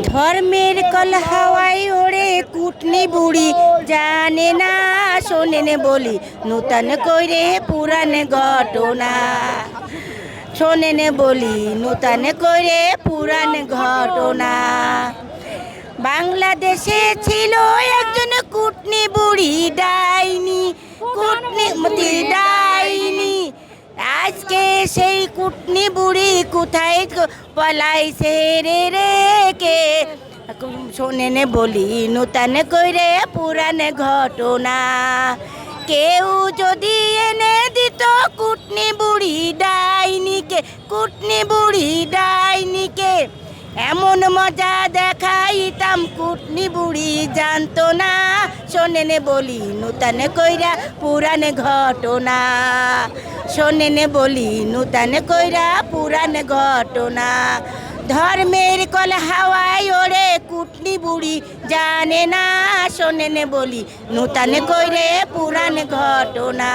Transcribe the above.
ধর্মের কল হাওয়াই ওড়ে কুটনি বুড়ি। জানে না, শোনেন বলি, নূতন কইরে পুরান ঘটনা। শোনেন বলি, নূতন করে পুরান ঘটনা। বাংলাদেশে ছিল একজন কুটনি বুড়ি ডাইনি, কুটনি ডাইনি। আজকে সেই কুটনি বুড়ি কোথায় পলাইছে রে রে কে? শোনেনে বলি, নূতন কইরে পুরানে ঘটনা। কেউ যদি এনে দিত কুটনি বুড়ি ডাইনিকে কুটনি বুড়ি ডাইনিকে এমন মজা দেখাইতাম কুটনি বুড়ি জানতো না। শোনেনে বলি, নূতন কইরা পুরানে ঘটনা। শোনেনে বলি, নূতন কইরা পুরানে ঘটনা। ধর্মের কল হাওয়ায় ওরে কুটনি বুড়ি জানে না শোনেনে বলি। নূতন কইরে পুরান ঘটনা।